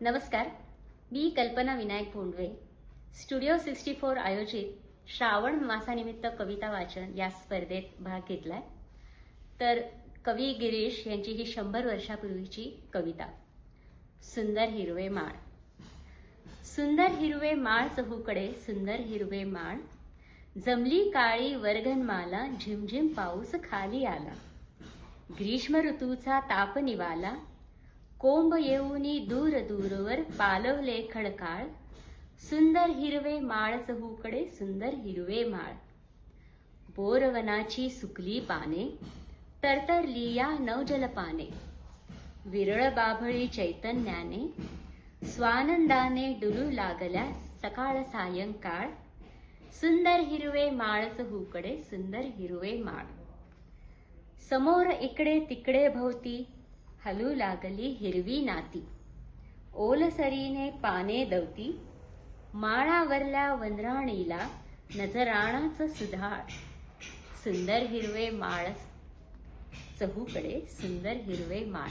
नमस्कार मी Kalpana Vinayak Bhondave. Studio sixty four आयोजित श्रावण मासानिमित्त कविता वाचन या स्पर्धेत भाग घेतलाय. तर कवी गिरीश यांची ही शंभर वर्षापूर्वीची कविता. सुंदर हिरवे माळ. सुंदर हिरवे माळ चहूकडे सुंदर हिरवे माळ. जमली काळी वर्गनमाला झिमझिम पाऊस खाली आला. ग्रीष्म ऋतूचा ताप निवाला. कोंब येऊनी दूर दूरवर पालवले खडकाळ सुंदर हिरवे माळ चहूकडे सुंदर हिरवे माळ. बोरवनाची सुकली पाने तरतरली या नवजल पाने विरळ बाभळी चैतन्याने स्वानंदाने डुलू लागल्या सकाळ सायंकाळ सुंदर हिरवे माळ चहूकडे सुंदर हिरवे माळ. समोर इकडे तिकडे भोवती हलू लागली हिरवी नाती ओलसरीने पाने दवती माळावरल्या वनराणीला नजराणाच सुधाळ सुंदर हिरवे माळ चहूकडे सुंदर हिरवे माळ